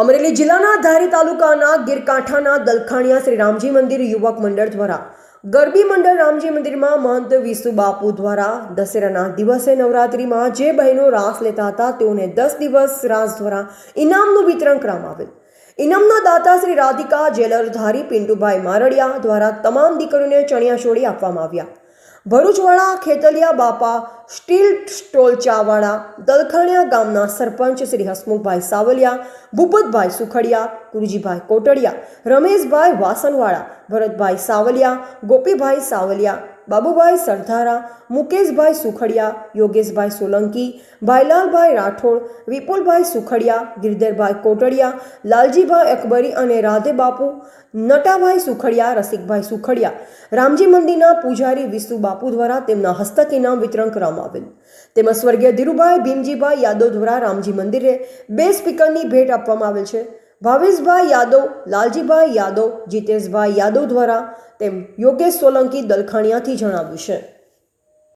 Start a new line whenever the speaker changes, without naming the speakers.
અમરેલી જિલ્લાના ધારી તાલુકાના ગીરકાંઠાના દલખાણિયા શ્રી રામજી મંદિર યુવક મંડળ દ્વારા ગરબી મંડળ રામજી મંદિરમાં મહંત વિસુ બાપુ દ્વારા દશેરાના દિવસે નવરાત્રિમાં જે બહેનો રાસ લેતા હતા, તેઓને દસ દિવસ રાસ દ્વારા ઇનામનું વિતરણ કરવામાં આવેલ. ઇનામના દાતા શ્રી રાધિકા, જેલર ધારી પિન્ટુભાઈ મારડિયા દ્વારા તમામ દીકરીઓને ચણિયા છોડી આપવામાં આવ્યા. ભરૂચવાળા ખેતલિયા બાપા સ્ટીલ સ્ટોલ ચાવાળા દલખાણિયા ગામના સરપંચ શ્રી હસમુખભાઈ સાવલિયા, ભૂપતભાઈ સુખડિયા, ગુરુજીભાઈ કોટડિયા, રમેશભાઈ વાસનવાળા ભરતભાઈ સાવલિયા, ગોપીભાઈ સાવલિયા બાબુભાઈ સરધારા મુકેશભાઈ સુખડિયા, યોગેશભાઈ સોલંકી, ભાઈલાલભાઈ રાઠોડ, વિપુલભાઈ સુખડિયા, ગિરધરભાઈ કોટડિયા, લાલજીભાઈ અકબરી અને રાધે બાપુ નટાભાઈ સુખડિયા, રસિકભાઈ સુખડિયા, રામજી મંદિરના પૂજારી વિષ્ણુ બાપુ દ્વારા તેમના હસ્તક ઇનામ વિતરણ કરવામાં આવેલ. તેમજ સ્વર્ગીય ધીરુભાઈ ભીમજીભાઈ યાદવ દ્વારા રામજી મંદિરે બે સ્પીકરની ભેટ આપવામાં આવેલ છે. ભાવેશભાઈ યાદવ લાલજીભાઈ યાદવ જીતેશભાઈ યાદવ દ્વારા તેમ યોગેશ સોલંકી દલખાણિયાથી જણાવ્યું છે.